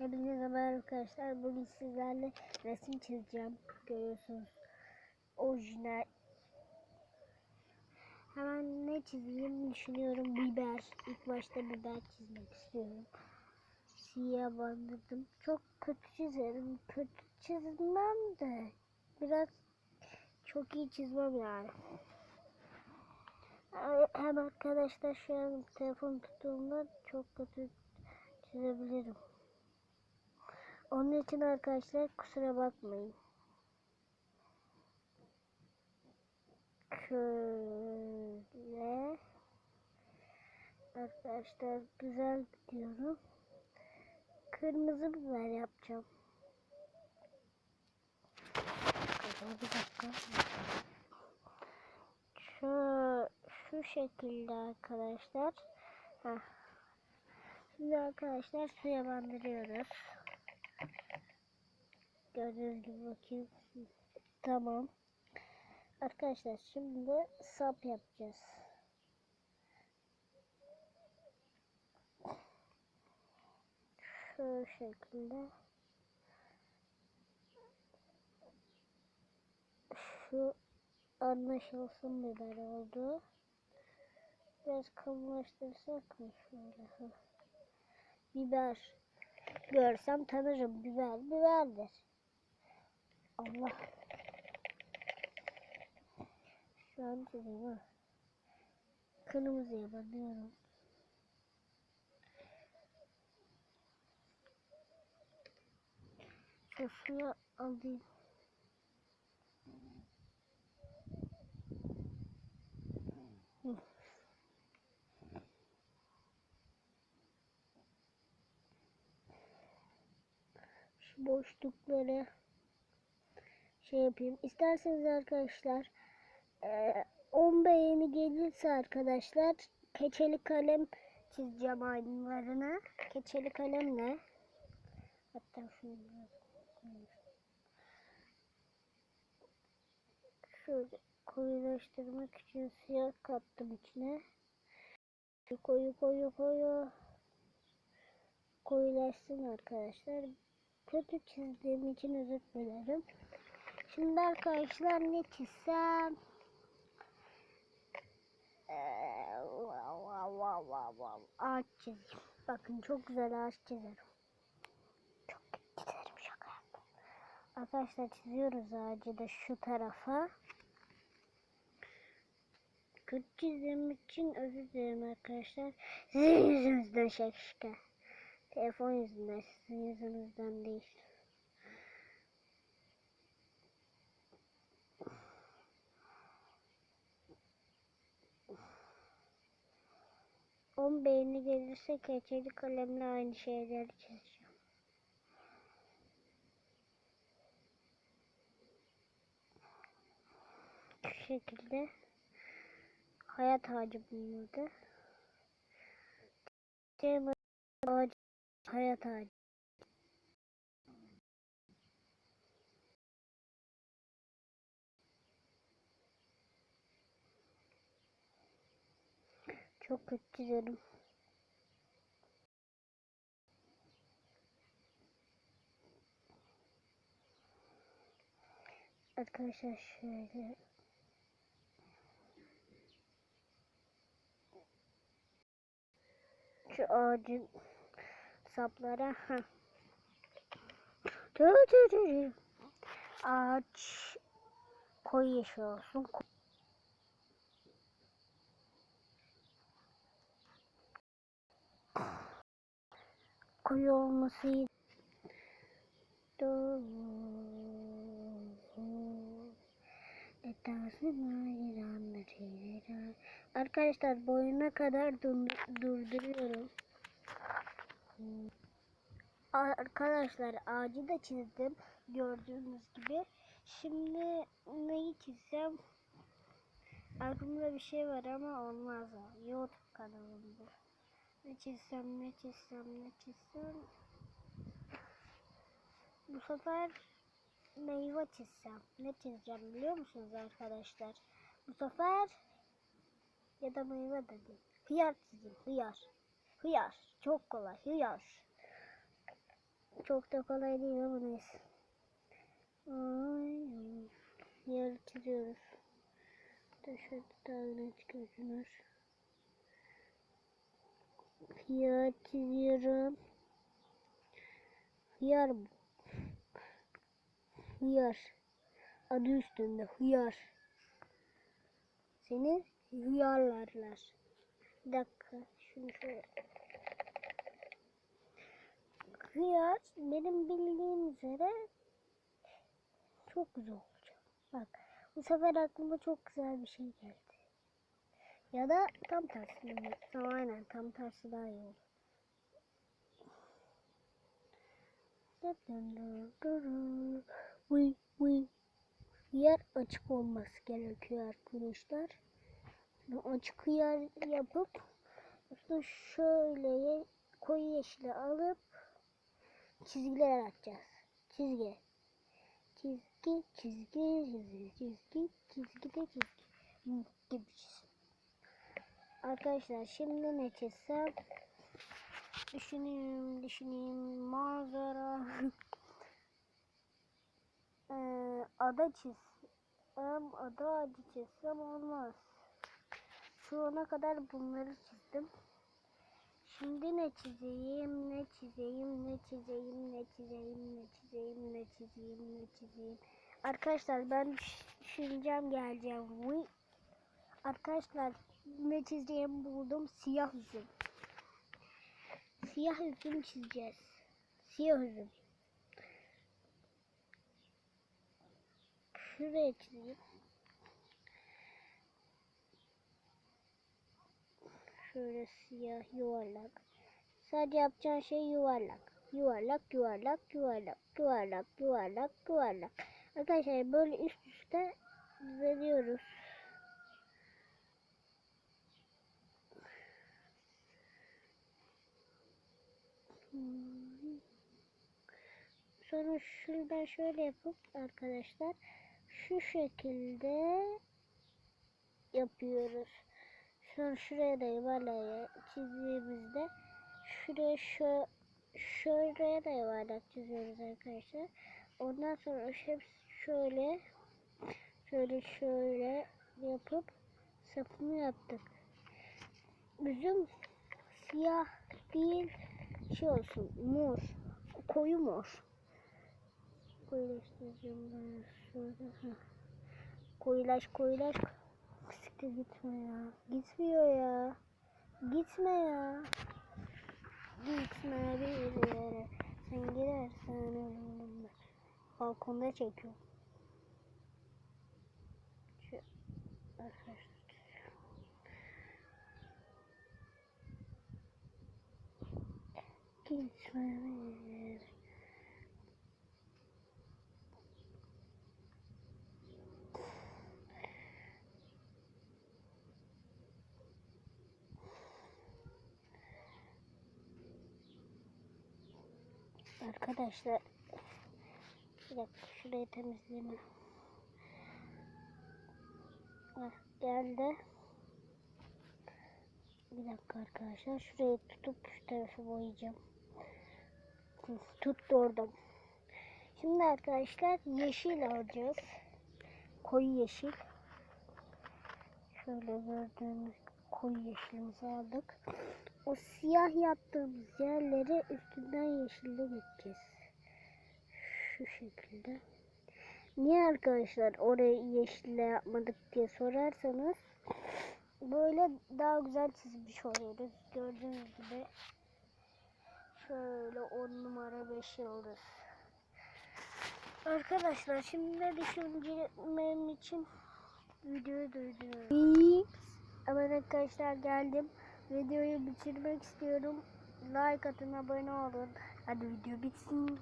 Hepinize merhaba arkadaşlar. Bugün sizlerle resim çizeceğim. Görüyorsunuz. Orijinal. Hemen ne çizeyim düşünüyorum. Biber. İlk başta biber çizmek istiyorum. Siyah bandırdım. Çok kötü çizerim. Kötü çizmem de. Biraz çok iyi çizmem yani. Hem arkadaşlar şu an telefon tuttuğumda çok kötü çizebilirim. Onun için arkadaşlar kusura bakmayın. Şöyle arkadaşlar güzel gidiyorum. Kırmızı biber yapacağım. Bir dakika. Şu şu şekilde arkadaşlar. Heh. Şimdi arkadaşlar suya bandırıyoruz. Gördüğünüz bakayım. Tamam. Arkadaşlar şimdi sap yapacağız. Şu şekilde. Şu anlaşılsın biber oldu. Biraz kalınlaştırsak mı şöyle? Biber. Görsem tanırım. Biber, biberdir. Allah. Şu an çizeyim ha. Kırmızıya banıyorum. Şu suyu alayım. Şu boşlukları şey yapayım. İsterseniz arkadaşlar eee, 10 beğeni gelirse arkadaşlar keçeli kalem çizeceğim aydınlarına. Keçeli kalemle hatta şunu şöyle koyulaştırmak için siyah kattım içine. Koyu koyu koyu koyulaşsın arkadaşlar. Kötü çizdiğim için özür dilerim. Şimdi arkadaşlar ne çizsem? Ee. Ağaç çizeyim. Bakın çok güzel ağaç çizerim. Çok çizerim şaka. Arkadaşlar çiziyoruz ağacı da şu tarafa. Kötü çizdiğim için özür dilerim arkadaşlar. Sizin yüzünüzden şaşka. Telefon yüzünden, sizin yüzünüzden değil. On beğeni gelirse keçeli kalemle aynı şeyleri çizeceğim. Şu şekilde hayat ağacı ağacı, hayat ağacı. Çok kötü çizerim. Arkadaşlar şöyle şu ağacın saplara ha. Ağaç koyu yeşil olsun. Koyu olması iyi. Arkadaşlar boyuna kadar dur- durduruyorum. Arkadaşlar ağacı da çizdim gördüğünüz gibi. Şimdi neyi çizsem? Aklımda bir şey var ama olmaz. YouTube kanalım bu. Ne çizsem ne çizsem ne çizsem. Bu sefer meyve çizsem. Ne çizeceğim biliyor musunuz arkadaşlar? Bu sefer ya da meyve de değil. Hıyar çizeyim. Hıyar. Hıyar. Çok kolay. Hıyar. Çok da kolay değil ama neyse. Ay, yer çiziyoruz. Da şöyle daha. Hıyar çiziyorum. Hıyar bu. Hıyar. Adı üstünde hıyar. Seni hıyarlarlar. Bir dakika. Şunu şöyle. Hıyar benim bildiğim üzere çok güzel olacak. Bak bu sefer aklıma çok güzel bir şey geldi. Ya da tam tersi mi? Tamam aynen tam tersi daha iyi olur. Yer açık olması gerekiyor arkadaşlar. Açık yer yapıp üstüne şöyle koyu yeşili alıp çizgiler atacağız. Çizgi. Çizgi, çizgi, çizgi, çizgi, çizgi de çizgi. Gibi çiz. Arkadaşlar şimdi ne çizsem? Düşüneyim, düşüneyim. Manzara. ee, ada çizsem, ada ağacı çizsem olmaz. Şu ana kadar bunları çizdim. Şimdi ne çizeyim, ne çizeyim, ne çizeyim, ne çizeyim, ne çizeyim, ne çizeyim, ne çizeyim. Arkadaşlar ben düş- düşüneceğim geleceğim. Arkadaşlar ne çizeceğimi buldum. Siyah üzüm. Siyah üzüm çizeceğiz. Siyah üzüm. Şuraya çizeyim. Şöyle siyah yuvarlak. Sadece yapacağın şey yuvarlak. Yuvarlak, yuvarlak, yuvarlak, yuvarlak, yuvarlak, yuvarlak. Arkadaşlar böyle üst üste düzeliyoruz. Sonra şuradan şöyle yapıp arkadaşlar şu şekilde yapıyoruz. Sonra şuraya da yuvarlak çizdiğimizde şuraya şu şuraya da yuvarlak çiziyoruz arkadaşlar. Ondan sonra hepsi şöyle şöyle şöyle yapıp sapını yaptık. Üzüm siyah değil şey olsun mor koyu mor. Koyulaştıracağım ben şöyle. Koyulaş koyulaş. Siktir gitme ya. Gitmiyor ya. Gitme ya. Gitme bir yere. Sen gidersen ölümden. Balkonda çekiyorum. Arkadaşlar bir dakika şurayı temizleyeyim. Heh, geldi. Bir dakika arkadaşlar şurayı tutup şu tarafı boyayacağım. Tuttu oradan. Şimdi arkadaşlar yeşil alacağız. Koyu yeşil. Şöyle gördüğünüz koyu yeşilimizi aldık. O siyah yaptığımız yerleri üstünden yeşille geçeceğiz. Şu şekilde. Niye arkadaşlar orayı yeşille yapmadık diye sorarsanız böyle daha güzel çizmiş oluyoruz. Gördüğünüz gibi şöyle 10 numara 5 yıldız. Arkadaşlar şimdi de düşüncelerim için videoyu durduruyorum. Ama arkadaşlar geldim. Videoyu bitirmek istiyorum. Like atın, abone olun. Hadi video bitsin.